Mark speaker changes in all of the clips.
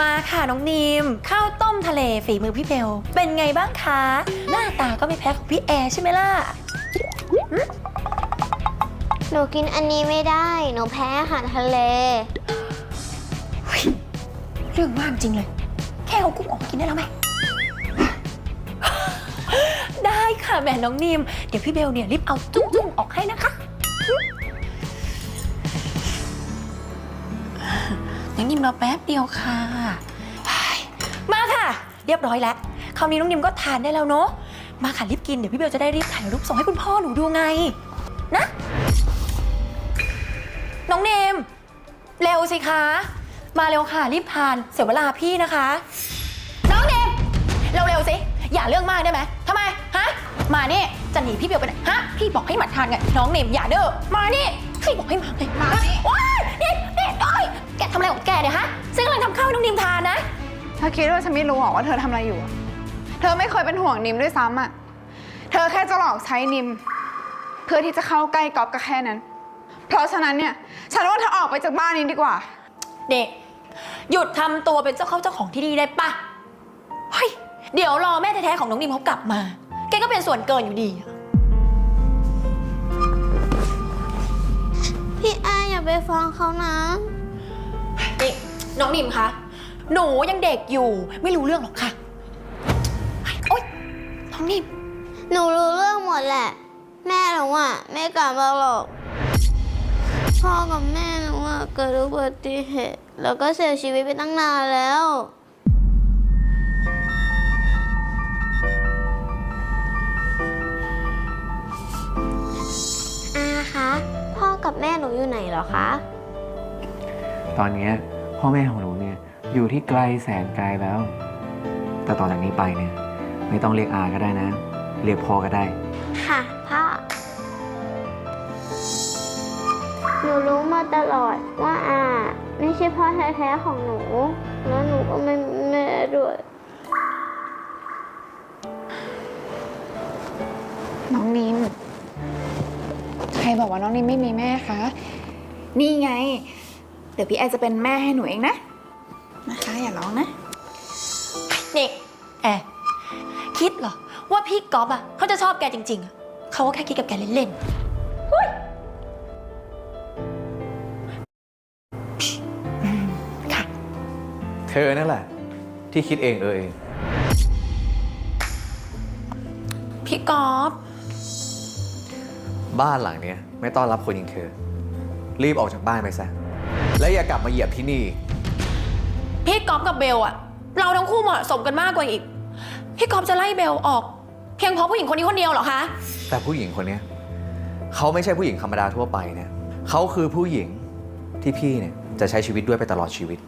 Speaker 1: มาค่ะน้องนีมข้าวต้มทะเลฝีมือพี่เบล เป็นไงบ้างคะ หน้าตาก็ไม่แพ้ของพี่แอร์ใช่ไหมล่ะ
Speaker 2: หนูกินอันนี้ไม่ได้ หนูแพ้อาหารทะเล
Speaker 1: เรื่องมากจริงเลย แค่เอากุ้งออกมากินได้แล้วไหม ได้ค่ะแหม่น้องนีมเดี๋ยวพี่เบลเนี่ยรีบเอาจุ้งๆออกให้นะคะ น้องนิมรอแป๊บเดียวค่ะไปมาค่ะ เรียบร้อยแล้วคราวนี้น้องนิมก็ทานได้แล้วเนาะมาค่ะรีบกินเดี๋ยวพี่เบลจะได้รีบถ่ายรูปส่งให้คุณพ่อหนูดูไง นะ น้องเนม เร็วสิคะ มาเร็วค่ะรีบทานเสียเวลาพี่นะคะ น้องเนม เร็วๆสิอย่าเรื่องมากได้ไหมทำไมฮะมานี่จะหนีพี่เบลไปไหนฮะพี่บอกให้มาทานไงน้องเนมอย่าเด้อมานี่พี่บอกให้มาเลยมานี่ว้ายนี่นี่โอ้ย แกทำอะไรของแกเนี่ยฮะซึ่งกำลังทำข้าวให้น้องนิมทานนะ
Speaker 3: เธอคิดว่าฉันไม่รู้หรอว่าเธอทำอะไรอยู่อะเธอไม่เคยเป็นห่วงนิมด้วยซ้ำอะเธอแค่จะหลอกใช้นิม เพื่อที่จะเข้าใกล้ก๊อฟก็แค่นั้น เพราะฉะนั้นเนี่ย ฉันว่าเธอออกไปจากบ้านนี้ดีกว่า
Speaker 1: เด็ก หยุดทำตัวเป็นเจ้าเข้าเจ้าของที่นี่ได้ปะเฮ้ย เดี๋ยวรอแม่แท้ๆของน้องนิมเขากลับมา แกก็เป็นส่วนเกินอยู่ดี
Speaker 2: พี่แอร์อย่าไปฟังเขานะ
Speaker 1: นี่น้องนิมคะ หนูยังเด็กอยู่ไม่รู้เรื่องหรอกค่ะ โอ๊ย น้องนิม
Speaker 2: หนูรู้เรื่องหมดแหละ แม่หนูอะไม่กลับมาหรอก พ่อกับแม่หนูอะเกิดอุบัติเหตุแล้วก็เสียชีวิตไปตั้งนานแล้ว อาคะ พ่อกับแม่หนูอยู่ไหนเหรอคะ
Speaker 4: ตอนเนี้ย พ่อแม่ของหนูเนี่ยอยู่ที่ไกลแสนไกลแล้ว แต่ต่อจากนี้ไปเนี่ย ไม่ต้องเรียกอาก็ได้นะ เรียกพ่อก็ได้
Speaker 2: ค่ะ พ่อ หนูรู้มาตลอดว่าอาไม่ใช่พ่อแท้ๆของหนู แล้วหนูก็ไม่มีแม่ด้วย
Speaker 3: น้องนิม ใครบอกว่าน้องนิมไม่มีแม่คะ นี่ไง เดี๋ยวพี่แอร์จะเป็นแม่ให้หนูเองนะ นะคะอย่าร้องนะ
Speaker 1: นี่แอร์คิดเหรอ ว่าพี่ก๊อฟอะเขาจะชอบแกจริงๆอะเขาก็แค่คิดกับแกเล่นๆเฮ้ยอืมค่ะ
Speaker 4: เธอนั่นแหละ ที่คิดเองเออเอง
Speaker 1: พี่ก๊อฟ
Speaker 4: บ้านหลังเนี้ยไม่ต้อนรับคนอย่างเธอ รีบออกจากบ้านไปซะ และอย่ากลับมาเหยียบที่นี่
Speaker 1: พี่ก๊อฟกับเบลอะเราทั้งคู่เหมาะสมกันมากกว่าอีก พี่ก๊อฟจะไล่เบลออก เพียงเพราะผู้หญิงคนนี้คนเดียวเหรอคะ
Speaker 4: แต่ผู้หญิงคนเนี้ยเขาไม่ใช่ผู้หญิงธรรมดาทั่วไปเนี่ยเขาคือผู้หญิงที่พี่เนี่ยจะใช้ชีวิตด้วยไปตลอดชีวิต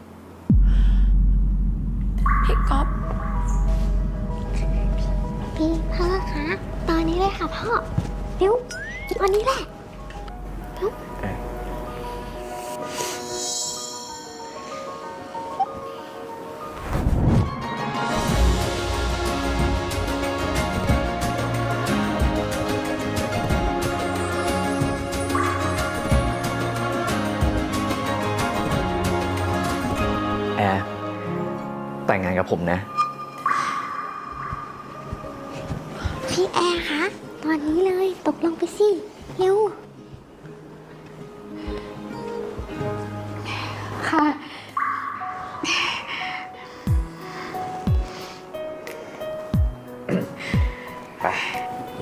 Speaker 1: พี่ก๊อฟ
Speaker 2: พี่พ่อคะ ตอนนี้เลยค่ะพ่อเร็วตอนนี้แหละ
Speaker 4: แอร์แต่งงานกับผมนะ
Speaker 2: พี่แอร์คะตอนนี้เลยตกลงไปสิ เร็ว
Speaker 3: ค่ะ
Speaker 4: ไป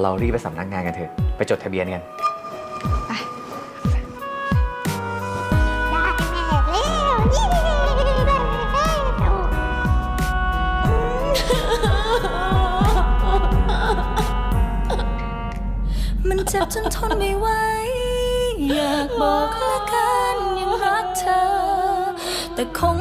Speaker 4: เรารีบไปสำนักงานกันเถอะ ไปจดทะเบียนกัน
Speaker 2: ได้แม่เร็วยี่ เจ็
Speaker 1: บจนทนไม่ไหว อยากบอกละกันยังรักเธอ แต่คง